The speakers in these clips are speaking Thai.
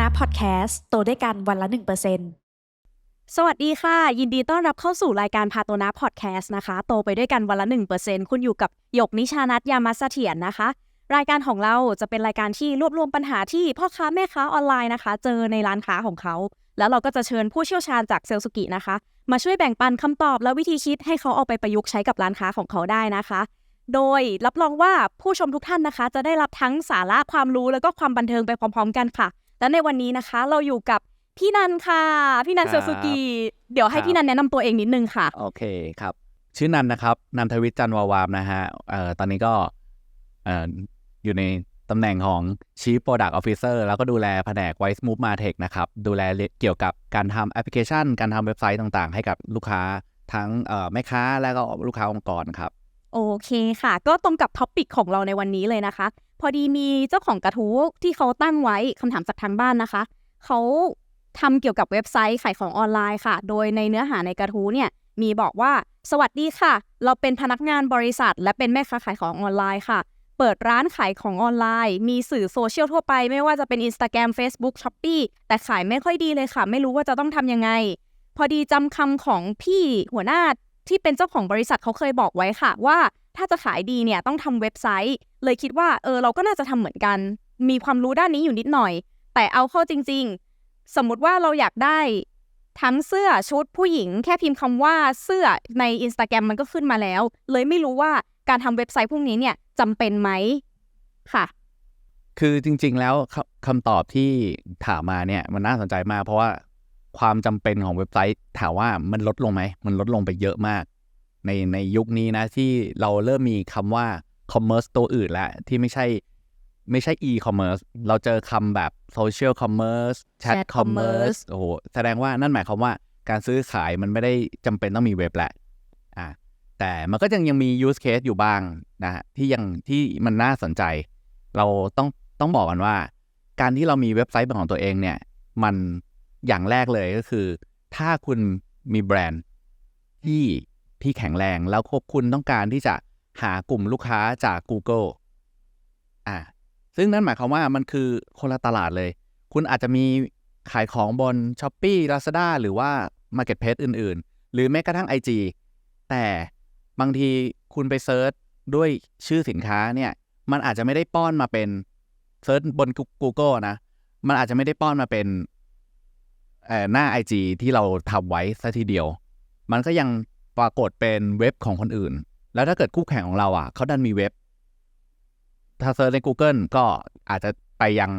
นะพอดแคสต์โตด้วยกันวันละ1%เสวัสดีค่ะ ยินดีต้อนรับเข้าสู่รายการพาโตนะพอดแคสต์นะคะ โตไปด้วยกันวันละ 1%คุณอยู่กับหยกนิชานัทยามาสเถียรนะคะ รายการของเราจะเป็นรายการที่รวบรวมปัญหาที่พ่อค้าแม่ค้าออนไลน์นะคะ เจอในร้านค้าของเขา แล้วเราก็จะเชิญผู้เชี่ยวชาญจากเซลสุกินะคะ มาช่วยแบ่งปันคำตอบและวิธีคิดให้เขาเอาไปประยุกต์ใช้กับร้านค้าของเขาได้นะคะโดยรับรองว่าผู้ชมทุกท่านนะคะ จะได้รับทั้งสาระความรู้แล้วก็ความบันเทิงไปพร้อม ๆ กันค่ะ และในวันนี้นะคะ เราอยู่กับพี่นันค่ะ พี่นันคเซรับลสุกิเดี๋ยวให้ครับพี่นันแนะนำตัวเองนิดนึงค่ะ โอเคครับ ชื่อนันนะครับนันทวิทย์จันทร์วาวามนะฮะเอ่อตอนนี้ก็เอ่ออยู่ในตำแหน่งของ Chief Product Officer แล้วก็ดูแลแผนก Wise Move Martech นะครับ ดูแลเกี่ยวกับการทำแอปพลิเคชัน การทำเว็บไซต์ต่างๆ ให้กับลูกค้าทั้งเอ่อแม่ค้าและก็ลูกค้าองค์กรครับ โอเคค่ะ ก็ตรงกับท็อปิกของเราในวันนี้เลยนะคะ พอดีมีเจ้าของกระทู้ที่เขาตั้งไว้คำถามจากทางบ้านนะคะ เขาทำเกี่ยวกับเว็บไซต์ขายของออนไลน์ค่ะ โดยในเนื้อหาในกระทู้เนี่ยมีบอกว่าสวัสดีค่ะ เราเป็นพนักงานบริษัท และเป็นแม่ค้าขายของออนไลน์ค่ะ เปิดร้านขายของออนไลน์ มีสื่อโซเชียลทั่วไป ไม่ว่าจะเป็น Instagram Facebook s h o p e e แต่ขายไม่ค่อยดีเลยค่ะ ไม่รู้ว่าจะต้องทำยังไง พอดีจำคำของพี่หัวหน้าที่เป็นเจ้าของบริษัทเขาเคยบอกไว้ค่ะว่า ถ้าจะขายดีเนี่ยต้องทำเว็บไซต์ เลยคิดว่าเออเราก็น่าจะทำเหมือนกัน มีความรู้ด้านนี้อยู่นิดหน่อย แต่เอาเข้าจริง ๆ สมมุติว่าเราอยากได้ทั้งเสื้อชุดผู้หญิง แค่พิมพ์คำว่าเสื้อใน Instagram มันก็ขึ้นมาแล้ว เลยไม่รู้ว่าการทำเว็บไซต์พวกนี้เนี่ยจำเป็นไหมค่ะ คือจริง ๆ แล้วคคำตอบที่ถามมาเนี่ยมันน่าสนใจมาก เพราะว่าความจำเป็นของเว็บไซต์ถามว่ามันลดลงไหม มันลดลงไปเยอะมาก ในในยุคนี้นะที่เราเริ่มมีคำว่า commerce ตัวอื่นแล้วที่ไม่ใช่ไม่ใช่ e-commerce เราเจอคำแบบ social commerce chat Chat commerce โอ้โหแสดงว่านั่นหมายความว่าการซื้อขายมันไม่ได้จำเป็นต้องมีเว็บแหละอ่าแต่มันก็ยังยังมี use case อยู่บ้างนะฮะที่ยังที่มันน่าสนใจ เราต้องต้องบอกกันว่า การที่เรามีเว็บไซต์เป็นของตัวเองเนี่ย มันอย่างแรกเลยก็คือ ถ้าคุณมีแบรนด์ที่ ที่แข็งแรง แล้วคุณต้องการที่จะหากลุ่มลูกค้าจาก Google อ่าซึ่งนั่นหมายความว่ามันคือคนละตลาดเลย คุณอาจจะมีขายของบน s h อ p e e Lazada หรือว่า Marketplace อื่น ๆ หรือแม้กระทั่ง IG แต่บางทีคุณไปเซิร์ชด้วยชื่อสินค้าเนี่ย มันอาจจะไม่ได้ป้อนมาเป็นเซิร์ชบน Google นะ มันอาจจะไม่ได้ป้อนมาเป็นหน้า IG ที่เราทำไว้ซะทีเดียว มันก็ยัง ปรากฏเป็นเว็บของคนอื่น แล้วถ้าเกิดคู่แข่งของเราอะเขาดันมีเว็บ ถ้าเซิร์ชใน Google ก็อาจจะไปยัง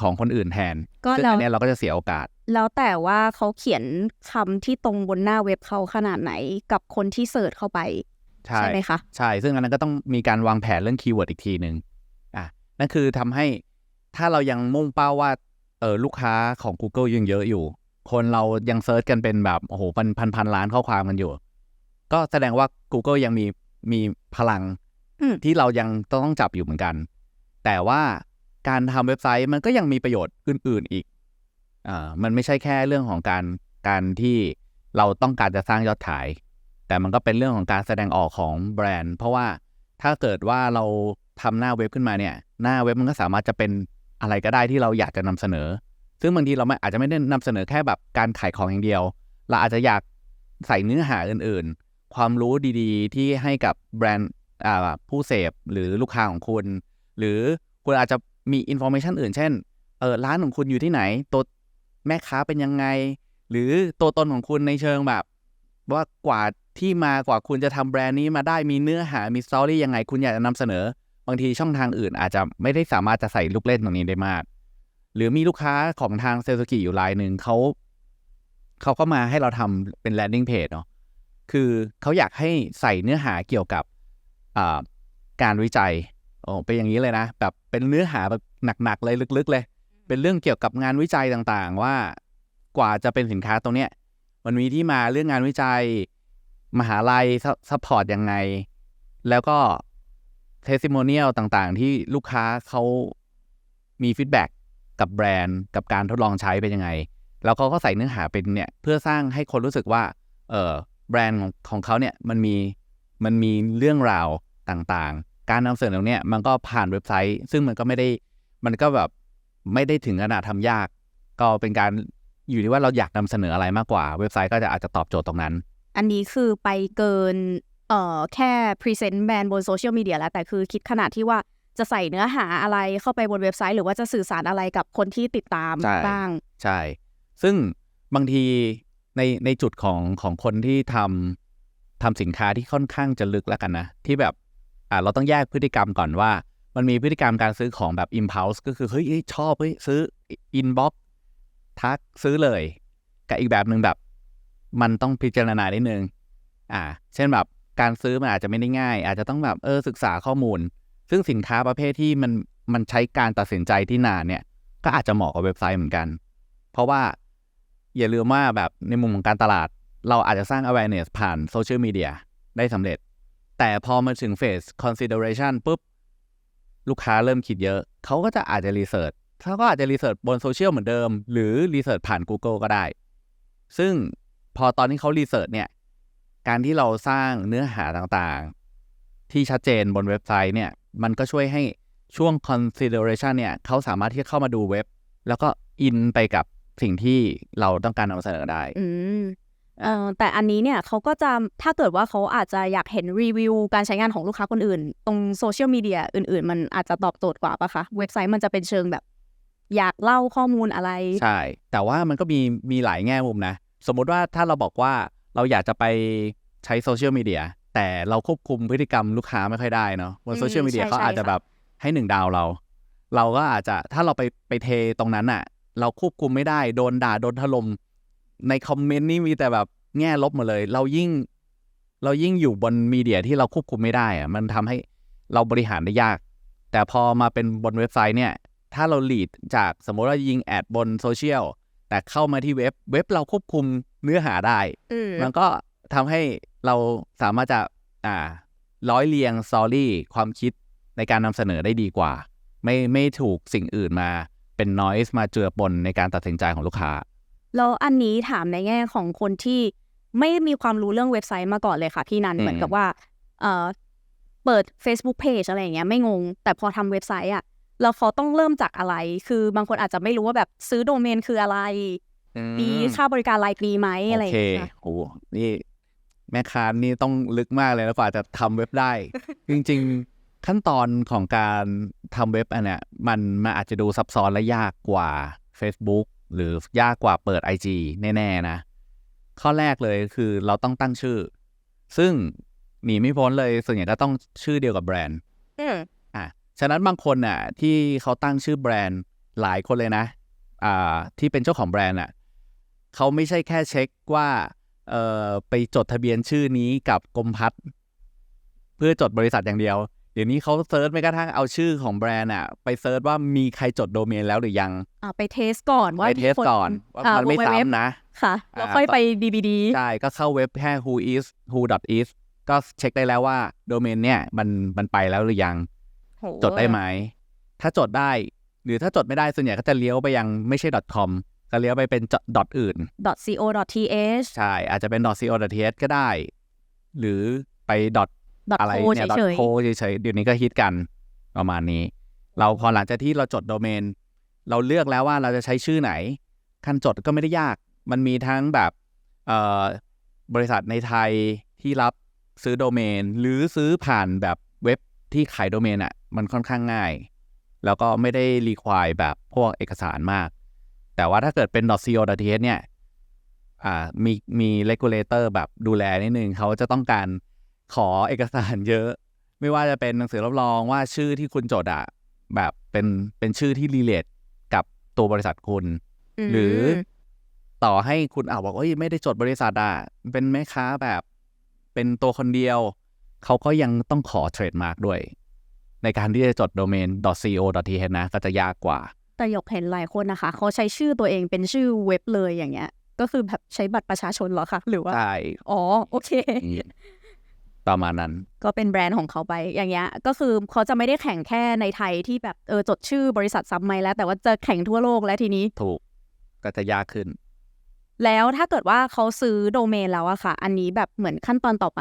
ของคนอื่นแทนก็ซึ่งแล้วอันเนี้ยเราก็จะเสียโอกาส แล้วแต่ว่าเขาเขียนคำที่ตรงบนหน้าเว็บเขาขนาดไหนกับคนที่เสิร์ชเข้าไปใช่ใช่ไหมคะ ใช่ ซึ่งอันนั้นก็ต้องมีการวางแผนเรื่องคีย์เวิร์ดอีกทีหนึ่งอะนั่นคือทำให้ถ้าเรายังมุ่งเป้าว่าเออลูกค้าของ Google ยังเยอะอยู่ คนเรายังเซิร์ชกันเป็นแบบโอ้โหพันพันพันล้านข้อความกันอยู่ ก็แสดงว่า Google ยังมีมีพลังอืมที่เรายังต้องจับอยู่เหมือนกัน แต่ว่าการทำเว็บไซต์มันก็ยังมีประโยชน์อื่น ๆอีกอ่ามันไม่ใช่แค่เรื่องของการการที่เราต้องการจะสร้างยอดขาย แต่มันก็เป็นเรื่องของการแสดงออกของแบรนด์ เพราะว่าถ้าเกิดว่าเราทำหน้าเว็บขึ้นมาเนี่ย หน้าเว็บมันก็สามารถจะเป็นอะไรก็ได้ที่เราอยากจะนำเสนอ ซึ่งบางทีเราไม่อาจจะไม่ได้นำเสนอแค่แบบการขายของอย่างเดียว เราอาจจะอยากใส่เนื้อหาอื่นๆ ความรู้ดีๆ ที่ให้กับแบรนด์ผู้เสพหรือลูกค้าของคุณ หรือคุณอาจจะมีอินโฟ a t ชันอื่น เช่นเออร้านของคุณอยู่ที่ไหน ตัวแม่ค้าเป็นยังไง หรือตัวตนของคุณในเชิงแบบ ว่ากว่าที่มากว่าคุณจะทำแบรนด์นี้มาได้มีเนื้อหามีสตอรี่ยังไง คุณอยากจะนำเสนอ บางทีช่องทางอื่นอาจจะไม่ได้สามารถจะใส่ลูกเล่นตรงนี้ได้มาก หรือมีลูกค้าของทางเซลสกิอยู่รายหนึ่งเขาเขาก็มาให้เราทำเป็น landing page เนาะ คือเขาอยากให้ใส่เนื้อหาเกี่ยวกับอ่าการวิจัยโอ้เป็นอย่างนี้เลยนะ แบบเป็นเนื้อหาแบบหนักๆเลยลึกๆเลย เป็นเรื่องเกี่ยวกับงานวิจัยต่างๆ ว่ากว่าจะเป็นสินค้าตรงเนี้ยมันมีที่มาเรื่องงานวิจัย มหาลัยซัพพอร์ตยังไง แล้วก็เทส i ิโมเนียลต่างๆ ที่ลูกค้าเขามีฟีดแบ็กกับแบรนด์กับการทดลองใช้เป็นยังไง แล้วเขาก็ใส่เนื้อหาเป็นเนี่ย เพื่อสร้างให้คนรู้สึกว่า เออ แบรนด์ของของเขาเนี่ยมันมีมันมีเรื่องราวต่างๆ การนำเสนอตรงเนี้ยมันก็ผ่านเว็บไซต์ ซึ่งมันก็ไม่ได้มันก็แบบไม่ได้ถึงขนาดทำยาก ก็เป็นการอยู่ที่ว่าเราอยากนำเสนออะไรมากกว่า เว็บไซต์ก็จะอาจจะตอบโจทย์ตรงนั้น อันนี้คือไปเกินเอ่อแค่พรีเซนต์แบรนด์บนโซเชียลมีเดียแล้ว แต่คือคิดขนาดที่ว่าจะใส่เนื้อหาอะไรเข้าไปบนเว็บไซต์ หรือว่าจะสื่อสารอะไรกับคนที่ติดตามใช่บ้าง ใช่ ซึ่งบางที ในในจุดของของคนที่ทำทำสินค้าที่ค่อนข้างจะลึกแล้วกันนะ ที่แบบอ่าเราต้องแยกพฤติกรรมก่อนว่า มันมีพฤติกรรมการซื้อของแบบ impulse ก็คือเฮ้ยเฮ้ยชอบเฮ้ยซื้อ inbox ทักซื้อเลย กับอีกแบบหนึ่งแบบ มันต้องพิจารณานิดนึงอ่า เช่นแบบการซื้อมันอาจจะไม่ได้ง่าย อาจจะต้องแบบเออศึกษาข้อมูล ซึ่งสินค้าประเภทที่มันมันใช้การตัดสินใจที่นานเนี่ย ก็อาจจะเหมาะกับเว็บไซต์เหมือนกัน เพราะว่า อย่าลืมว่าแบบในมุมของการตลาด เราอาจจะสร้าง awareness ผ่านโซเชียลมีเดียได้สำเร็จ แต่พอมาถึง phase consideration ปุ๊บ ลูกค้าเริ่มคิดเยอะ เขาก็จะอาจจะรีเสิร์ชเขาก็อาจจะรีเสิร์ชบนโซเชียลเหมือนเดิม หรือรีเสิร์ชผ่าน Google ก็ได้ ซึ่งพอตอนที่เขารีเสิร์ชเนี่ย การที่เราสร้างเนื้อหาต่างๆ ที่ชัดเจนบนเว็บไซต์เนี่ย มันก็ช่วยให้ช่วง consideration เนี่ย เขาสามารถที่จะเข้ามาดูเว็บ แล้วก็อินไปกับ สิ่งที่เราต้องการนำเสนอได้ อืมเอ่อแต่อันนี้เนี่ยเขาก็จะถ้าเกิดว่าเขาอาจจะอยากเห็นรีวิวการใช้งานของลูกค้าคนอื่น ตรงโซเชียลมีเดียอื่น ๆ มันอาจจะตอบโจทย์กว่าปะคะ เว็บไซต์มันจะเป็นเชิงแบบ อยากเล่าข้อมูลอะไร ใช่ แต่ว่ามันก็มีมีหลายแง่มุมนะ สมมุติว่าถ้าเราบอกว่าเราอยากจะไปใช้โซเชียลมีเดียแต่เราควบคุมพฤติกรรมลูกค้าไม่ค่อยได้เนาะบนอืมโซเชียลมีเดียใช่เขาอาจจะใช่ค่ะแบบให้หนึ่งดาวเรา เราก็อาจจะถ้าเราไปไปเทตรงนั้นอะ เราควบคุมไม่ได้ โดนด่าโดนถล่มในคอมเมนต์นี่มีแต่แบบแง่ลบหมดเลย เรายิ่ง เรายิ่งอยู่บนมีเดียที่เราควบคุมไม่ได้อะมันทำให้เราบริหารได้ยาก แต่พอมาเป็นบนเว็บไซต์เนี่ย ถ้าเราลีดจากสมมติว่ายิงแอดบนโซเชียลแต่เข้ามาที่เว็บเว็บเราควบคุมเนื้อหาได้อืมมันก็ทำให้เราสามารถจะอ่าร้อยเรียงสตอรี่ความคิดในการนำเสนอได้ดีกว่า ไม่ไม่ถูกสิ่งอื่นมา เป็นนอยส์มาเจือปนในการตัดสินใจของลูกค้า แล้วอันนี้ถามในแง่ของคนที่ไม่มีความรู้เรื่องเว็บไซต์มาก่อนเลยค่ะพี่นันอืมเหมือนกับว่าเอ่อเปิด Facebook Page อะไรอย่างเงี้ยไม่งง แต่พอทำเว็บไซต์อะแล้วเขาต้องเริ่มจากอะไร คือบางคนอาจจะไม่รู้ว่าแบบซื้อโดเมนคืออะไรมีค่าบริการรายปีไหมอะไรอโอย่างเคเงี้ยค่ะโอ้นี่แม่ค้านี่ต้องลึกมากเลยนะกว่าจะทำเว็บได้ จริง ๆ ขั้นตอนของการทำเว็บอันเนี้ยมันมันอาจจะดูซับซ้อนและยากกว่า Facebook หรือยากกว่าเปิด IG แน่ ๆ นะ ข้อแรกเลยคือเราต้องตั้งชื่อ ซึ่งหนีไม่พ้นเลยส่วนใหญ่ก็ต้องชื่อเดียวกับแบรนด์อืมอะฉะนั้นบางคนน่ะ ที่เขาตั้งชื่อแบรนด์หลายคนเลยนะ อ่า ที่เป็นเจ้าของแบรนด์อะเขาไม่ใช่แค่เช็คว่า เอ่อไปจดทะเบียนชื่อนี้กับกรมพัฒน์เพื่อจดบริษัทอย่างเดียว เดี๋ยวนี้เขาเซิร์ชไม่กระทั่งเอาชื่อของแบรนด์อะไปเซิร์ชว่ามีใครจดโดเมนแล้วหรือยังอ่าไปเทสก่อนว่าไปเทสคนก่อนว่าอ่ามันไม่ www ซ้ำนะ ค่ะแล้วอ่าค่อยไป DBD ใช่ก็เข้าเว็บแค่ who is who dot is ก็เช็คได้แล้วว่าโดเมนเนี่ยมันมันไปแล้วหรือยังโหจดได้ไหม ถ้าจดได้ หรือถ้าจดไม่ได้ส่วนใหญ่ก็จะเลี้ยวไปยังไม่ใช่ .com ก็เลี้ยวไปเป็นดอทอื่น .co .th ใช่ อาจจะเป็น .co.th ก็ได้ หรือไป .co อะไรเนี่ยเฉย .co เฉยๆเดี๋ยวนี้ก็ฮิตกันประมาณนี้ เราพอหลังจากที่เราจดโดเมน เราเลือกแล้วว่าเราจะใช้ชื่อไหน ขั้นจดก็ไม่ได้ยาก มันมีทั้งแบบเอ่อบริษัทในไทยที่รับซื้อโดเมน หรือซื้อผ่านแบบเว็บที่ขายโดเมนอะ มันค่อนข้างง่าย แล้วก็ไม่ได้รีควายแบบพวกเอกสารมาก แต่ว่าถ้าเกิดเป็น .co.th เนี่ยอ่ามีมี regulator แบบดูแลนิดนึงเขาจะต้องการ ขอเอกสารเยอะ ไม่ว่าจะเป็นหนังสือรับรองว่าชื่อที่คุณจดอะแบบเป็นเป็นชื่อที่รีเลทกับตัวบริษัทคุณๆหรือมต่อให้คุณอ่าบอกว่าไม่ได้จดบริษัทอะเป็นแม่ค้าแบบเป็นตัวคนเดียว เขาก็ยังต้องขอเทรดมาร์กด้วย ในการที่จะจดโดเมน .co.th นะ ก็จะยากกว่า แต่หยกเห็นหลายคนนะคะ เขาใช้ชื่อตัวเองเป็นชื่อเว็บเลยอย่างเงี้ย ก็คือแบบใช้บัตรประชาชนเหรอคะ หรือว่าใช่อ๋อ โอเค ประมาณนั้น ก็เป็นแบรนด์ของเขาไปอย่างเงี้ยก็คือเขาจะไม่ได้แข่งแค่ในไทยที่แบบเออจดชื่อบริษัทซับไมแล้ว แต่ว่าจะแข่งทั่วโลกแล้วทีนี้ถูกก็จะยากขึ้น แล้วถ้าเกิดว่าเขาซื้อโดเมนแล้วอะค่ะ อันนี้แบบเหมือนขั้นตอนต่อไป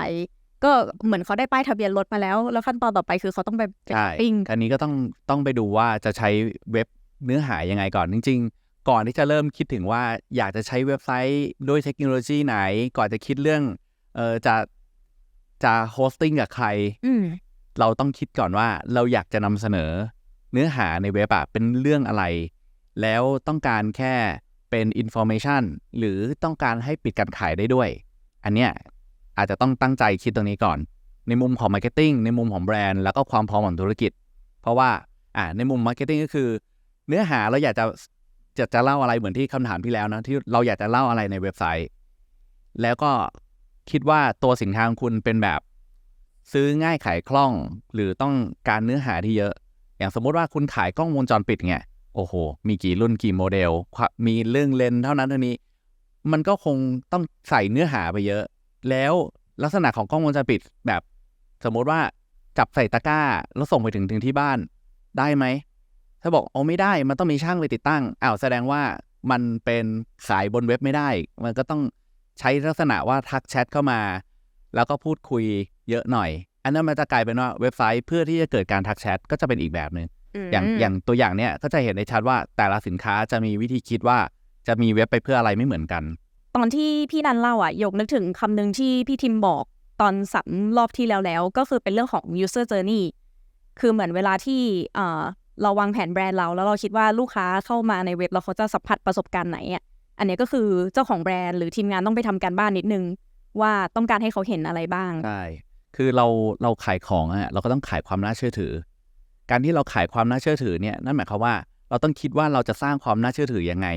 ก็เหมือนเขาได้ป้ายทะเบียนรถมาแล้ว แล้วขั้นตอนต่อไปคือเขาต้องไปไปใช่ปิ้งอันนี้ก็ต้องต้องไปดูว่าจะใช้เว็บเนื้อหายังไงก่อนจริง ๆ ก่อนที่จะเริ่มคิดถึงว่าอยากจะใช้เว็บไซต์ด้วยเทคโนโลยีไหน ก่อนจะคิดเรื่องเออจะ จะโฮสติ้งกับใครอืมเราต้องคิดก่อนว่าเราอยากจะนำเสนอ เนื้อหาในเว็บอะเป็นเรื่องอะไร แล้วต้องการแค่เป็นอินโฟ a t ชันหรือต้องการให้ปิดการขายได้ด้วย อันเนี้ยอาจจะต้องตั้งใจคิดตรงนี้ก่อน ในมุมของมาร์เก็ตติ้งในมุมของแบรนด์แล้วก็ความพร้อมของธุรกิจ เพราะว่าอ่าในมุมมาร์เก็ตติ้งก็คือ เนื้อหาเราอยากจะจะจะเล่าอะไรเหมือนที่คำถามที่แล้วนะที่เราอยากจะเล่าอะไรในเว็บไซต์ แล้วก็ คิดว่าตัวสินค้าของคุณเป็นแบบ ซื้อง่ายขายคล่อง หรือต้องการเนื้อหาที่เยอะ อย่างสมมติว่าคุณขายกล้องวงจรปิดเงี้ยโอ้โห มีกี่รุ่นกี่โมเดล มีเรื่องเลนเท่านั้นเท่านี้ มันก็คงต้องใส่เนื้อหาไปเยอะ แล้วลักษณะของกล้องวงจรปิดแบบ สมมติว่าจับใส่ตะกร้า แล้วส่งไปถึงถึงที่บ้านได้ไหม ถ้าบอกโอ้ไม่ได้ มันต้องมีช่างไปติดตั้ง อ้าวแสดงว่ามันเป็นขายบนเว็บไม่ได้ มันก็ต้อง ใช้ลักษณะว่าทักแชทเข้ามา แล้วก็พูดคุยเยอะหน่อย อันนั้นมันจะกลายเป็นว่าเว็บไซต์เพื่อที่จะเกิดการทักแชทก็จะเป็นอีกแบบหนึ่งอย่างอย่างตัวอย่างเนี้ยก็จะเห็นได้ชัดว่าแต่ละสินค้าจะมีวิธีคิดว่าจะมีเว็บไปเพื่ออะไรไม่เหมือนกัน ตอนที่พี่นันเล่าอะยกนึกถึงคำหนึ่งที่พี่ทิมบอกตอนสามรอบที่แล้วแล้ว ก็คือเป็นเรื่องของ user journey คือเหมือนเวลาที่เอ่อเราวางแผนแบรนด์เรา แล้วเราคิดว่าลูกค้าเข้ามาในเว็บแล้วเขาจะสัมผัสประสบการณ์ไหนอะ อันเนี้ยก็คือเจ้าของแบรนด์หรือทีมงานต้องไปทำการบ้านนิดนึง ว่าต้องการให้เขาเห็นอะไรบ้างใช่คือเราเราขายของอะเราก็ต้องขายความน่าเชื่อถือ การที่เราขายความน่าเชื่อถือเนี่ยนั่นหมายความว่าเราต้องคิดว่าเราจะสร้างความน่าเชื่อถือยังไง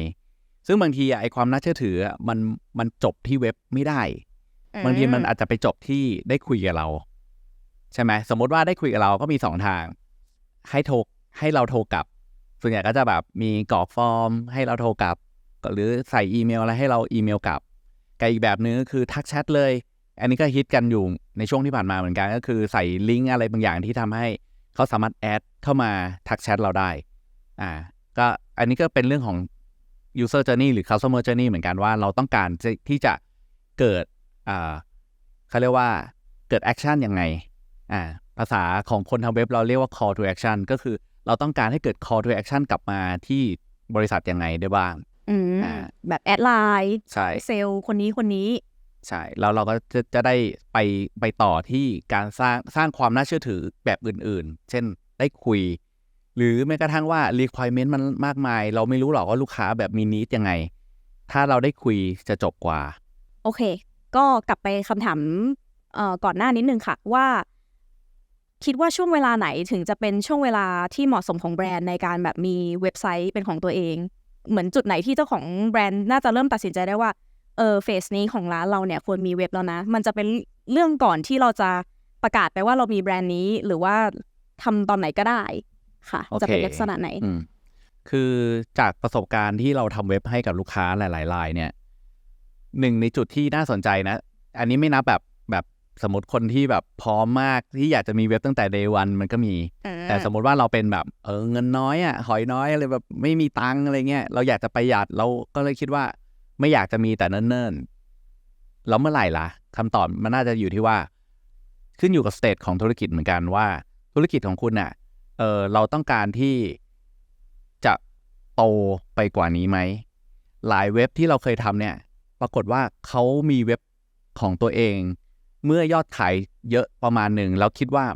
ซึ่งบางทีอะไอความน่าเชื่อถืออะมันมันจบที่เว็บไม่ได้ บางทีมันอาจจะไปจบที่ได้คุยกับเรา ใช่ไหมสมมติว่าได้คุยกับเราก็มีสองทาง ให้โทรให้เราโทรกลับ ส่วนใหญ่ก็จะแบบมีกรอกฟอร์ม ให้เราโทรกลับ หรือใส่อีเมลอะไรให้เราอีเมลกลับกับอีกแบบนึงก็คือทักแชทเลย อันนี้ก็ฮิตกันอยู่ในช่วงที่ผ่านมาเหมือนกันก็คือใส่ลิงก์อะไรบางอย่างที่ทำให้เขาสามารถแอดเข้ามาทักแชทเราได้อ่าก็อันนี้ก็เป็นเรื่องของ user journey หรือ customer journey เหมือนกันว่าเราต้องการที่จะเกิดอ่าเขาเรียกว่าเกิด action ยังไงอ่าภาษาของคนทำเว็บเราเรียกว่า call to action ก็คือเราต้องการให้เกิด call to action กลับมาที่บริษัทยังไงได้บ้าง อืมอ่าแบบแอดไลน์ใช่เซลล์คนนี้คนนี้ ใช่แล้วเราก็จะจะได้ไปไปต่อที่การสร้างสร้างความน่าเชื่อถือแบบอื่นๆ เช่นได้คุย หรือแม้กระทั่งว่า requirement มันมากมาย เราไม่รู้หรอกว่าลูกค้าแบบมีนิดยังไง ถ้าเราได้คุยจะจบกว่า โอเค ก็กลับไปคำถามเอ่อก่อนหน้านิดนึงค่ะว่าคิดว่าช่วงเวลาไหนถึงจะเป็นช่วงเวลาที่เหมาะสมของแบรนด์ในการแบบมีเว็บไซต์เป็นของตัวเอง เหมือนจุดไหนที่เจ้าของแบรนด์น่าจะเริ่มตัดสินใจได้ว่าเออเฟสนี้ของร้านเราเนี่ยควรมีเว็บแล้วนะ มันจะเป็นเรื่องก่อนที่เราจะประกาศไปว่าเรามีแบรนด์นี้หรือว่าทำตอนไหนก็ได้ค่ะโอเคจะเป็นลักษณะไหนอืมคือจากประสบการณ์ที่เราทำเว็บให้กับลูกค้าหลายๆรายเนี่ยหนึ่งในจุดที่น่าสนใจนะ อันนี้ไม่นับแบบแบบ สมมติคนที่แบบพร้อมมากที่อยากจะมีเว็บตั้งแต่ day one มันก็มี แต่สมมติว่าเราเป็นแบบเออเงินน้อยอะหอยน้อยอะไรแบบไม่มีตังค์อะไรเงี้ยเราอยากจะประหยัดเราก็เลยคิดว่า ไม่อยากจะมีแต่เนิ่นๆแล้วเมื่อไหร่ล่ะคำตอบมันน่าจะอยู่ที่ว่า ขึ้นอยู่กับสเตจของธุรกิจเหมือนกันว่า ธุรกิจของคุณน่ะเออเราต้องการที่จะโตไปกว่านี้ไหมหลายเว็บที่เราเคยทำเนี่ย ปรากฏว่าเขามีเว็บของตัวเอง เมื่อยอดขายเยอะประมาณหนึ่งแล้วคิดว่า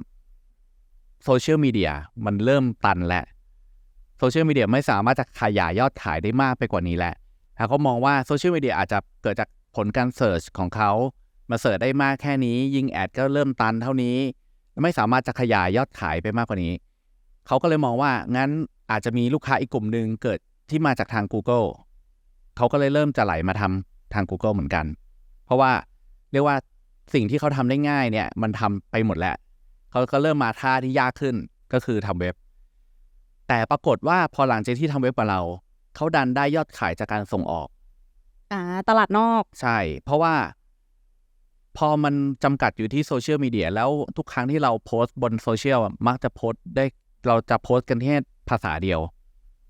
โซเชียลมีเดียมันเริ่มตันแล้วโซเชียลมีเดียไม่สามารถจะขยายยอดขายได้มากไปกว่านี้แล้วเขามองว่าโซเชียลมีเดียอาจจะเกิดจากผลการเสิร์ชของเขา มาเสิร์ชได้มากแค่นี้ ยิงแอดก็เริ่มตันเท่านี้ ไม่สามารถจะขยายยอดขายไปมากกว่านี้ เขาก็เลยมองว่างั้นอาจจะมีลูกค้าอีกกลุ่มหนึ่งเกิดที่มาจากทาง Google เขาก็เลยเริ่มจะไหลมาทำทาง Google เหมือนกัน เพราะว่าเรียกว่า สิ่งที่เขาทำได้ง่ายเนี่ย มันทำไปหมดแล้วเขาก็เริ่มมาท่าที่ยากขึ้นก็คือทำเว็บ แต่ปรากฏว่าพอหลังจากที่ทำเว็บกับเราเขาดันได้ยอดขายจากการส่งออก อ่า ตลาดนอก ใช่ เพราะว่า พอมันจำกัดอยู่ที่โซเชียลมีเดียแล้วทุกครั้งที่เราโพสต์บนโซเชียลอะมักจะโพสต์ได้เราจะโพสต์กันแค่ภาษาเดียว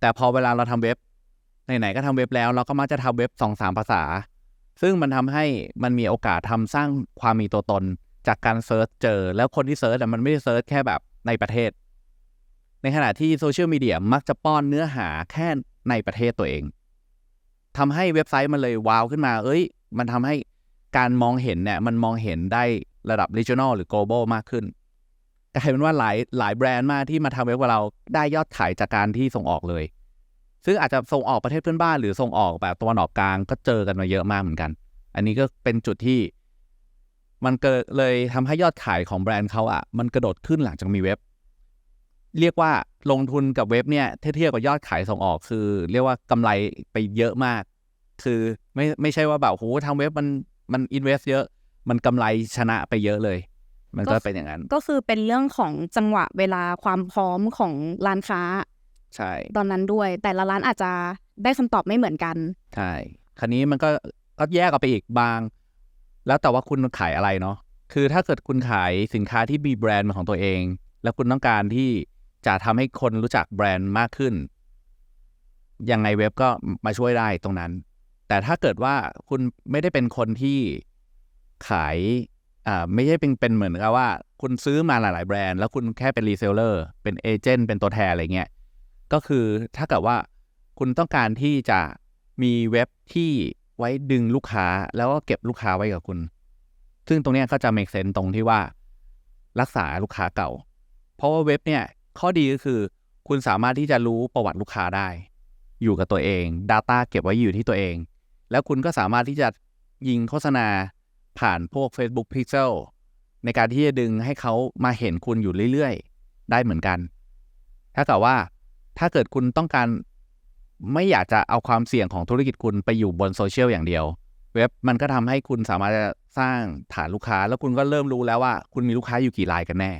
แต่พอเวลาเราทำเว็บไหนๆก็ทำเว็บแล้ว เราก็มักจะทำเว็บสองสามภาษา ซึ่งมันทำให้มันมีโอกาสทำสร้างความมีตัวตนจากการเซิร์ชเจอ แล้วคนที่เซิร์ชมันไม่ได้เซิร์ชแค่แบบในประเทศ ในขณะที่โซเชียลมีเดียมักจะป้อนเนื้อหาแค่ในประเทศตัวเองทำให้เว็บไซต์มันเลยว้าวขึ้นมา เอ้ย มันทำให้การมองเห็นเนี่ยมันมองเห็นได้ระดับ regional หรือ global มากขึ้นกลายเป็นว่าหลายหลายแบรนด์มากที่มาทำเว็บกับเราได้ยอดขายจากการที่ส่งออกเลย ซึ่งอาจจะส่งออกประเทศเพื่อนบ้านหรือส่งออกแบบตะวันออกกลางก็เจอกันมาเยอะมากเหมือนกัน อันนี้ก็เป็นจุดที่ มันเกิดเลยทำให้ยอดขายของแบรนด์เขาอะ มันกระโดดขึ้นหลังจากมีเว็บ เรียกว่าลงทุนกับเว็บเนี่ยเทียบกับยอดขายส่งออกคือ เรียกว่ากำไรไปเยอะมาก คือไม่ไม่ใช่ว่าแบบโหทำเว็บมันมันอินเวสเยอะ มันกำไรชนะไปเยอะเลย มันก็เป็นอย่างนั้น ก็คือเป็นเรื่องของจังหวะเวลาความพร้อมของร้านค้า ใช่ ตอนนั้นด้วย แต่ละร้านอาจจะได้คำตอบไม่เหมือนกัน ใช่คราวนี้มันก็ก็แยกออกไปอีกบาง แล้วแต่ว่าคุณขายอะไรเนาะ คือถ้าเกิดคุณขายสินค้าที่มีแบรนด์เป็นของตัวเอง แล้วคุณต้องการที่จะทำให้คนรู้จักแบรนด์มากขึ้น ยังไงเว็บก็มาช่วยได้ตรงนั้น แต่ถ้าเกิดว่าคุณไม่ได้เป็นคนที่ขายอ่าไม่ใช่เป็นเป็นเหมือนกับว่า คุณซื้อมาหลาย ๆ แบรนด์ แล้วคุณแค่เป็นรีเซลเลอร์ เป็นเอเจนต์ เป็นตัวแทนอะไรเงี้ย ก็คือถ้าเกิดว่าคุณต้องการที่จะมีเว็บที่ไว้ดึงลูกค้าแล้วก็เก็บลูกค้าไว้กับคุณ ซึ่งตรงนี้ก็จะ make sense ตรงที่ว่า รักษาลูกค้าเก่า เพราะว่าเว็บเนี่ยข้อดีก็คือ คุณสามารถที่จะรู้ประวัติลูกค้าได้ อยู่กับตัวเอง Data เก็บไว้อยู่ที่ตัวเอง แล้วคุณก็สามารถที่จะยิงโฆษณาผ่านพวก Facebook Pixel ในการที่จะดึงให้เขามาเห็นคุณอยู่เรื่อยๆ ได้เหมือนกัน ถ้าเกิดว่า ถ้าเกิดคุณต้องการไม่อยากจะเอาความเสี่ยงของธุรกิจคุณไปอยู่บนโซเชียลอย่างเดียว เว็บมันก็ทำให้คุณสามารถจะสร้างฐานลูกค้า แล้วคุณก็เริ่มรู้แล้วว่า คุณมีลูกค้าอยู่กี่รายกันแน่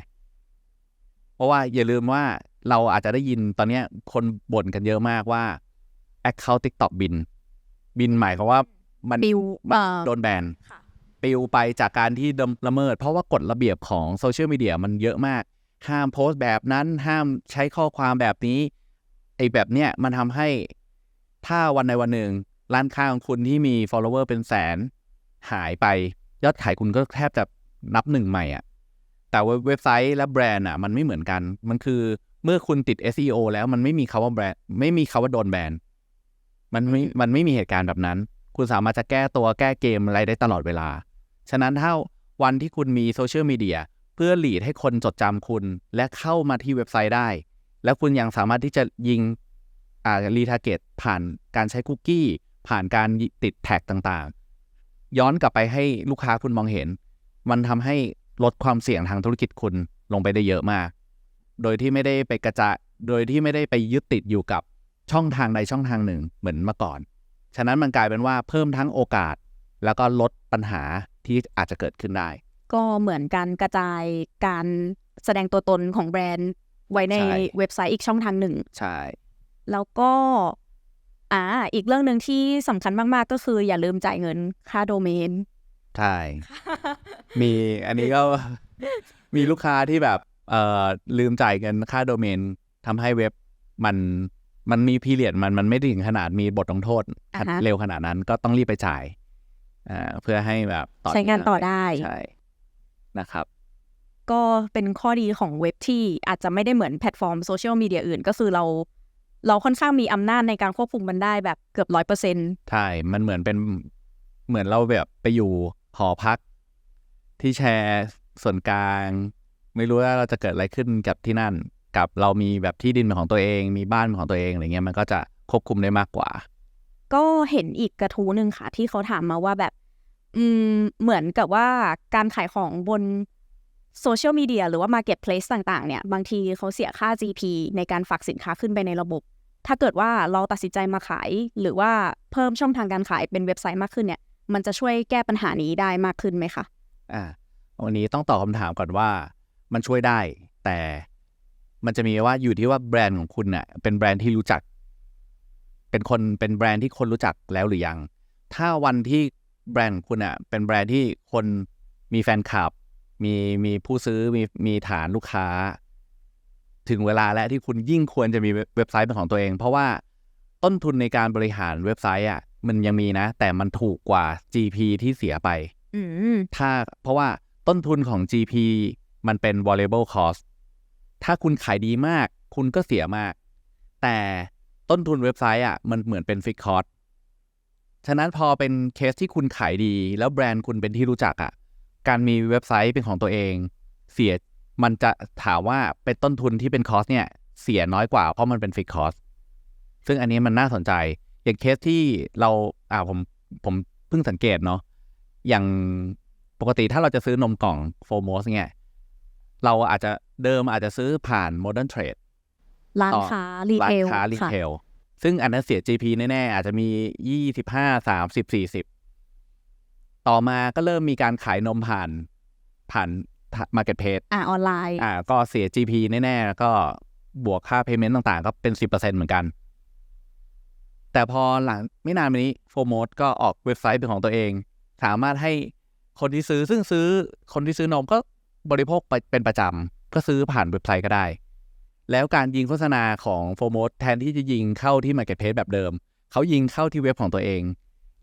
เพราะว่าอย่าลืมว่าเราอาจจะได้ยินตอนเนี้ยคนบ่นกันเยอะมากว่า Account TikTok บิน บินหมายความว่ามันปิวมันเอ่อโดนแบนค่ะปิวไปจากการที่ละเมิด เพราะว่ากฎระเบียบของโซเชียลมีเดียมันเยอะมาก ห้ามโพสต์แบบนั้นห้ามใช้ข้อความแบบนี้ ไอ้แบบเนี้ยมันทำให้ถ้าวันในวันหนึ่ง ร้านค้าของคุณที่มี follower เป็นแสนหายไป ยอดขายคุณก็แทบจะนับหนึ่งใหม่อะแต่ว่าเว็บไซต์และแบรนด์อะมันไม่เหมือนกัน มันคือเมื่อคุณติด SEO แล้วมันไม่มีคาว่าแบรนด์ไม่มีคาว่าโดนแบนมันไม่มันไม่มีเหตุการณ์แบบนั้น คุณสามารถจะแก้ตัวแก้เกมอะไรได้ตลอดเวลา ฉะนั้นถ้าวันที่คุณมีโซเชียลมีเดียเพื่อหลีดให้คนจดจำคุณและเข้ามาที่เว็บไซต์ได้ แล้วคุณยังสามารถที่จะยิงอ่ารีทาร์เกตผ่านการใช้คุกกี้ ผ่านการติดแท็กต่างๆ ย้อนกลับไปให้ลูกค้าคุณมองเห็น มันทำให้ลดความเสี่ยงทางธุรกิจคุณลงไปได้เยอะมาก โดยที่ไม่ได้ไปกระจายโดยที่ไม่ได้ไปยึดติดอยู่กับช่องทางใดช่องทางหนึ่งเหมือนเมื่อก่อน ฉะนั้นมันกลายเป็นว่าเพิ่มทั้งโอกาส แล้วก็ลดปัญหาที่อาจจะเกิดขึ้นได้ ก็เหมือนการกระจายการแสดงตัวตนของแบรนด์ ไว้ในใช่เว็บไซต์อีกช่องทางหนึ่ง ใช่ แล้วก็อ่าอีกเรื่องหนึ่งที่สำคัญมาก ๆ ก็คืออย่าลืมจ่ายเงินค่าโดเมน ใช่ มีอันนี้ก็มีลูกค้าที่แบบเอ่อลืมจ่ายเงินค่าโดเมนทำให้เว็บมันมันมีพีเรียดมันมันไม่ถึงขนาดมีบทลงโทษอ่าฮะเร็วขนาดนั้นก็ต้องรีบไปจ่ายอ่าเพื่อให้แบบต่อใช้งานต่อได้ใช่นะครับ ก็เป็นข้อดีของเว็บที่อาจจะไม่ได้เหมือนแพลตฟอร์มโซเชียลมีเดียอื่น ก็คือเราเราค่อนข้างมีอำนาจในการควบคุมมันได้แบบเกือบร้อยเปอร์เซ็นต์ใช่ มันเหมือนเป็นเหมือนเราแบบไปอยู่หอพัก ที่แชร์ส่วนกลาง ไม่รู้ว่าเราจะเกิดอะไรขึ้นกับที่นั่น กับเรามีแบบที่ดินเป็นของตัวเอง มีบ้านเป็นของตัวเองอะไรเงี้ยมันก็จะควบคุมได้มากกว่า ก็เห็นอีกกระทู้หนึ่งค่ะ ที่เขาถามมาว่าแบบ อืมเหมือนกับว่าการขายของบน โซเชียลมีเดียหรือว่า Marketplace ต่างๆ เนี่ย บางทีเขาเสียค่า GP ในการฝากสินค้าขึ้นไปในระบบ ถ้าเกิดว่าเราตัดสินใจมาขาย หรือว่าเพิ่มช่องทางการขายเป็นเว็บไซต์มากขึ้นเนี่ย มันจะช่วยแก้ปัญหานี้ได้มากขึ้นไหมคะ อ่า วันนี้ต้องตอบคำถามก่อนว่า มันช่วยได้ แต่มันจะมีว่าอยู่ที่ว่าแบรนด์ของคุณเนี่ยเป็นแบรนด์ที่รู้จัก เป็นคนเป็นแบรนด์ที่คนรู้จักแล้วหรือยัง ถ้าวันที่แบรนด์ของคุณอะเป็นแบรนด์ที่คนมีแฟนคลับ มีมีผู้ซื้อมีมีฐานลูกค้า ถึงเวลาแล้วที่คุณยิ่งควรจะมีเว็บเว็บไซต์เป็นของตัวเอง เพราะว่าต้นทุนในการบริหารเว็บไซต์อะมันยังมีนะ แต่มันถูกกว่า GP ที่เสียไปอืมถ้าเพราะว่าต้นทุนของ GP มันเป็น variable cost ถ้าคุณขายดีมาก คุณก็เสียมาก แต่ต้นทุนเว็บไซต์อะมันเหมือนเป็น fixed cost ฉะนั้นพอเป็นเคสที่คุณขายดี แล้วแบรนด์คุณเป็นที่รู้จักอะ่ะ การมีเว็บไซต์เป็นของตัวเอง เสียมันจะถามว่าเป็นต้นทุนที่เป็นคอสเนี่ย เสียน้อยกว่าเพราะมันเป็นฟิกคอสซึ่งอันนี้มันน่าสนใจ อย่างเคสที่เราอ่าผมผมเพิ่งสังเกตเนาะอย่างปกติถ้าเราจะซื้อนมกล่องโฟมอสเนี่ยเราอาจจะเดิมอาจจะซื้อผ่านโมเดิร์นเทรดร้านค้ารีเทลร้านค้ารีเทลซึ่งอันนั้นเสีย GP แน่ ๆ อาจจะมี 25 30 40 ต่อมาก็เริ่มมีการขายนมผ่าน ผ่าน Marketplace อ่าออนไลน์ อ่า ก็เสีย GP แน่ๆแล้วก็บวกค่า payment ต่างๆ ก็เป็นสิบเปอร์เซ็นเหมือนกัน แต่พอหลังไม่นานมานี้โฟมดก็ออกเว็บไซต์เป็นของตัวเอง สามารถให้คนที่ซื้อซึ่งซื้อคนที่ซื้อนมก็บริโภคไปเป็นประจำ ก็ซื้อผ่านเว็บไซต์ก็ได้ แล้วการยิงโฆษณาของโฟมดแทนที่จะยิงเข้าที่ Marketplace แบบเดิม เขายิงเข้าที่เว็บของตัวเอง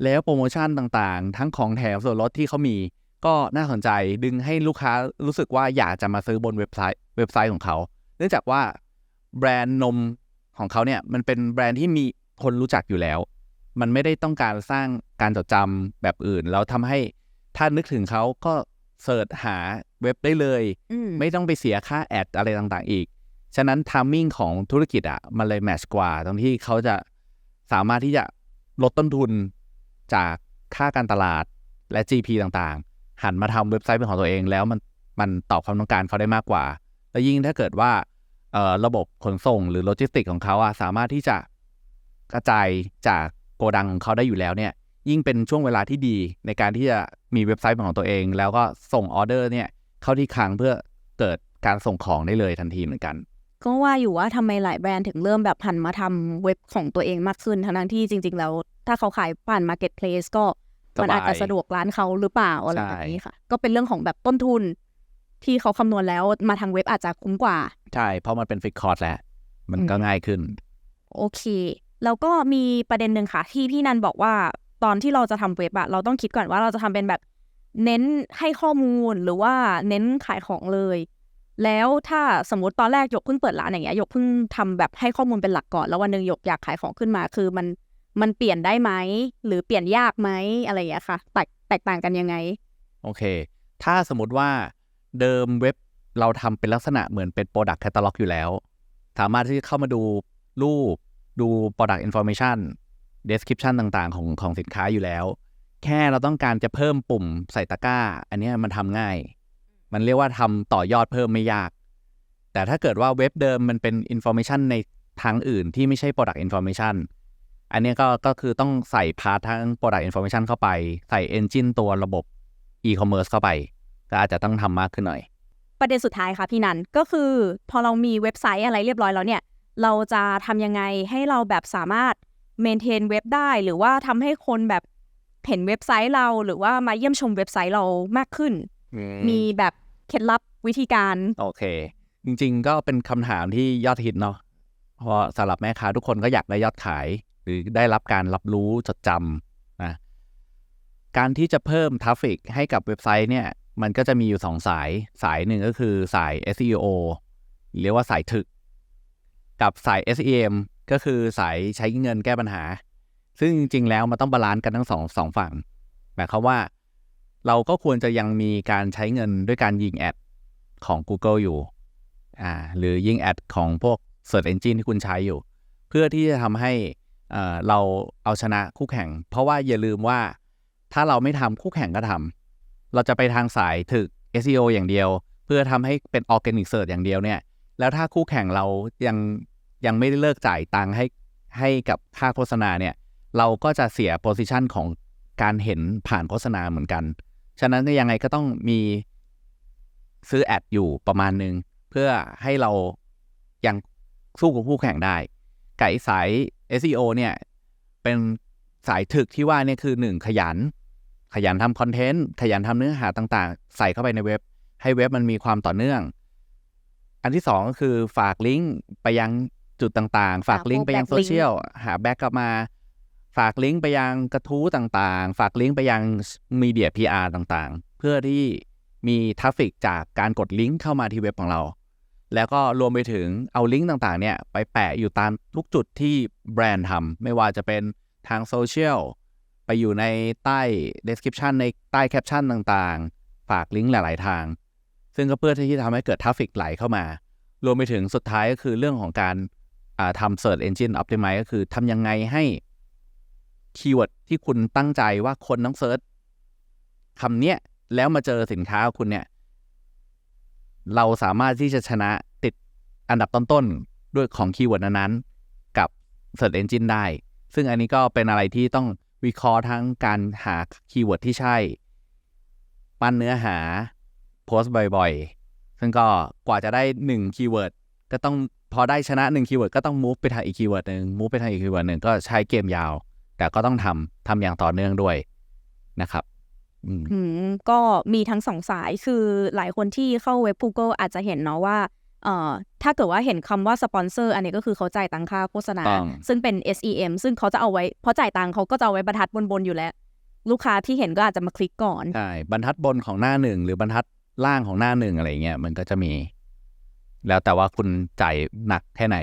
แล้วโปรโมชั่นต่างๆ ทั้งของแถมส่วนลดที่เขามี ก็น่าสนใจดึงให้ลูกค้ารู้สึกว่าอยากจะมาซื้อบนเว็บไซต์เว็บไซต์ของเขา เนื่องจากว่าแบรนด์นมของเขาเนี่ยมันเป็นแบรนด์ที่มีคนรู้จักอยู่แล้ว มันไม่ได้ต้องการสร้างการจดจำแบบอื่น แล้วทำให้ถ้านึกถึงเขาก็เสิร์ชหาเว็บได้เลยอืมไม่ต้องไปเสียค่าแอดอะไรต่างๆ อีก ฉะนั้นทามมิ่งของธุรกิจอะมันเลยแมชกว่า ตรงที่เขาจะสามารถที่จะลดต้นทุน จากค่าการตลาดและ GP ต่างๆ หันมาทำเว็บไซต์เป็นของตัวเองแล้วมันมันตอบความต้องการเขาได้มากกว่า และยิ่งถ้าเกิดว่าระบบขนส่งหรือโลจิสติกของเขาอะสามารถที่จะกระจายจากโกดังของเขาได้อยู่แล้วเนี่ย ยิ่งเป็นช่วงเวลาที่ดีในการที่จะมีเว็บไซต์เป็นของตัวเอง แล้วก็ส่งออเดอร์เนี่ยเข้าที่คลังเพื่อเกิดการส่งของได้เลยทันทีเหมือนกัน ก็ว่าอยู่ว่าทำไมหลายแบรนด์ถึงเริ่มแบบหันมาทำเว็บของตัวเองมากขึ้นทั้งที่จริง ๆ แล้ว ถ้าเขาขายผ่าน Marketplace ก็สบายมันอาจจะสะดวกร้านเขาหรือเปล่าอะไรใช่แบบนี้ค่ะ ก็เป็นเรื่องของแบบต้นทุน ที่เขาคำนวณแล้วมาทางเว็บอาจจะคุ้มกว่า ใช่ เพราะมันเป็นฟิกคอร์สแหละ มันก็อืมง่ายขึ้น โอเค แล้วก็มีประเด็นหนึ่งค่ะ ที่พี่นันบอกว่าตอนที่เราจะทำเว็บอะเราต้องคิดก่อนว่าเราจะทำเป็นแบบเน้นให้ข้อมูลหรือว่าเน้นขายของเลย แล้วถ้าสมมติตอนแรกหยกเพิ่งเปิดร้านอย่างเงี้ยหยกเพิ่งทำแบบให้ข้อมูลเป็นหลักก่อน แล้ววันหนึ่งหยกอยากขายของขึ้นมา คือมัน มันเปลี่ยนได้ไหม หรือเปลี่ยนยากไหมอะไรอย่างนี้ค่ะแตกแตกต่างกันยังไง โอเค ถ้าสมมติว่าเดิมเว็บเราทำเป็นลักษณะเหมือนเป็น Product Catalog อยู่แล้ว สามารถที่จะเข้ามาดูรูปดู Product Information Description ต่างๆ ของของสินค้าอยู่แล้ว แค่เราต้องการจะเพิ่มปุ่มใส่ตะกร้า อันนี้มันทำง่าย มันเรียกว่าทำต่อยอดเพิ่มไม่ยาก แต่ถ้าเกิดว่าเว็บเดิมมันเป็น Information ในทางอื่นที่ไม่ใช่ Product Information อันเนี้ยก็ก็คือต้องใส่พาร์ททั้ง Product Information เข้าไป ใส่ Engine ตัวระบบ E-commerce เข้าไป ก็อาจจะต้องทำมากขึ้นหน่อย ประเด็นสุดท้ายค่ะพี่นันก็คือพอเรามีเว็บไซต์อะไรเรียบร้อยแล้วเนี่ย เราจะทำยังไงให้เราแบบสามารถเมนเทนเว็บได้หรือว่าทำให้คนแบบเห็นเว็บไซต์เราหรือว่ามาเยี่ยมชมเว็บไซต์เรามากขึ้น มีแบบเคล็ดลับวิธีการ โอเค จริง ๆ ก็เป็นคำถามที่ยอดฮิตเนาะเพราะสำหรับแม่ค้าทุกคนก็อยากได้ยอดขาย หรือได้รับการรับรู้จดจำนะการที่จะเพิ่มทราฟฟิกให้กับเว็บไซต์เนี่ยมันก็จะมีอยู่สองสายสายหนึ่งก็คือสาย SEO เรียกว่าสายถึก กับสาย SEM ก็คือสายใช้เงินแก้ปัญหา ซึ่งจริง ๆ แล้วมันต้องบาลานซ์กันทั้งสองสองฝั่งหมายความว่า เราก็ควรจะยังมีการใช้เงินด้วยการยิงแอดของ Google อยู่อ่าหรือยิงแอดของพวก Search Engine ที่คุณใช้อยู่ เพื่อที่จะทำให้ เเราเอาชนะคู่แข่ง เพราะว่าอย่าลืมว่าถ้าเราไม่ทำคู่แข่งก็ทำเราจะไปทางสายถึก SEO อย่างเดียว เพื่อทำให้เป็น Organic Search อย่างเดียวเนี่ย แล้วถ้าคู่แข่งเรายังยังไม่ได้เลิกจ่ายตังค์ให้ให้กับค่าโฆษณาเนี่ย เราก็จะเสียโพซิชันของการเห็นผ่านโฆษณาเหมือนกัน ฉะนั้นยังไงก็ต้องมีซื้อแอดอยู่ประมาณหนึ่งเพื่อให้เรายังสู้กับคู่แข่งได้ ไก่สาย SEO เนี่ย เป็นสายถึกที่ว่าเนี่ยคือหนึ่งขยัน ขยันทำคอนเทนต์ ขยันทำเนื้อหาต่างๆ ใส่เข้าไปในเว็บ ให้เว็บมันมีความต่อเนื่อง อันที่สองก็คือฝากลิงก์ไปยังจุดต่างๆ ฝากลิงก์ไปยังโซเชียล หาแบ็กกลับมา ฝากลิงก์ไปยังกระทู้ต่างๆ ฝากลิงก์ไปยังมีเดีย PR ต่างๆ เพื่อที่มีทราฟฟิกจากการกดลิงก์เข้ามาที่เว็บของเรา แล้วก็รวมไปถึงเอาลิงก์ต่างๆเนี่ยไปแปะอยู่ตามทุกจุดที่แบรนด์ทำไม่ว่าจะเป็นทางโซเชียลไปอยู่ในใต้ description ในใต้แคปชั่นต่างๆ ฝากลิงก์หลาย ๆ ทาง ซึ่งก็เพื่อที่จะทำให้เกิดทราฟฟิกไหลเข้ามารวมไปถึงสุดท้ายก็คือเรื่องของการาทำ Search Engine Optimize ก็คือทำยังไงให้คีย์เวิร์ดที่คุณตั้งใจว่าคนต้องเซิร์ชคำเนี้ยแล้วมาเจอสินค้าของคุณเนี่ย เราสามารถที่จะชนะติดอันดับต้นๆ ด้วยของคีย์เวิร์ดนั้นๆ กับ Search Engine ได้ ซึ่งอันนี้ก็เป็นอะไรที่ต้องวิเคราะห์ทั้งการหาคีย์เวิร์ดที่ใช่ ปั้นเนื้อหาโพสต์บ่อยๆ ซึ่งก็กว่าจะได้หนึ่งคีย์เวิร์ดก็ต้องพอได้ชนะหนึ่งคีย์เวิร์ดก็ต้อง move ไปทางอีกคีย์เวิร์ดหนึ่ง move ไปทางอีกคีย์เวิร์ดหนึ่งก็ใช้เกมยาว แต่ก็ต้องทำทำอย่างต่อเนื่องด้วยนะครับ อืมอืมก็มีทั้งสองสายคือหลายคนที่เข้าเว็บ Google อาจจะเห็นเนาะว่าเอ่อถ้าเกิดว่าเห็นคำว่าสปอนเซอร์อันนี้ก็คือเขาจ่ายตังค่าโฆษณา ต้อง ซึ่งเป็น SEM ซึ่งเขาจะเอาไว้เพราะจ่ายตังค์เขาก็จะเอาไว้บรรทัดบน ๆ อยู่แล้ว ลูกค้าที่เห็นก็อาจจะมาคลิกก่อน ใช่บรรทัดบนของหน้าหนึ่งหรือบรรทัดล่างของหน้าหนึ่งอะไรเงี้ยมันก็จะมี แล้วแต่ว่าคุณจ่ายหนักแค่ไหน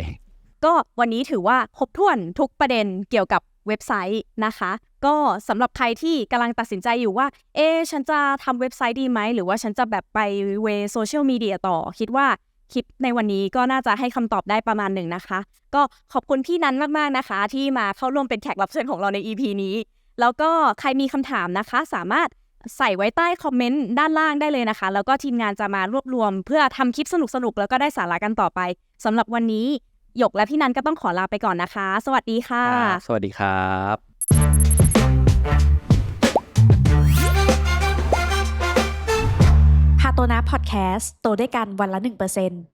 ก็วันนี้ถือว่าครบถ้วนทุกประเด็นเกี่ยวกับ เว็บไซต์นะคะ ก็สำหรับใครที่กำลังตัดสินใจอยู่ว่า เอ๊ฉันจะทำเว็บไซต์ดีไหม หรือว่าฉันจะแบบไปเวโซเชียลมีเดียต่อ คิดว่าคลิปในวันนี้ก็น่าจะให้คำตอบได้ประมาณหนึ่งนะคะ ก็ขอบคุณพี่นันมาก ๆ นะคะ ที่มาเข้าร่วมเป็นแขกรับเชิญของเราใน EP นี้ แล้วก็ใครมีคำถามนะคะ สามารถใส่ไว้ใต้คอมเมนต์ด้านล่างได้เลยนะคะ แล้วก็ทีมงานจะมารวบรวม เพื่อทำคลิปสนุกๆ แล้วก็ได้สาระกันต่อไปสำหรับวันนี้ หยกและพี่นันก็ต้องขอลาไปก่อนนะคะ สวัสดีค่ะครับสวัสดีครับพาโตนะพอดแคสต์โตด้วยกันวันละ 1%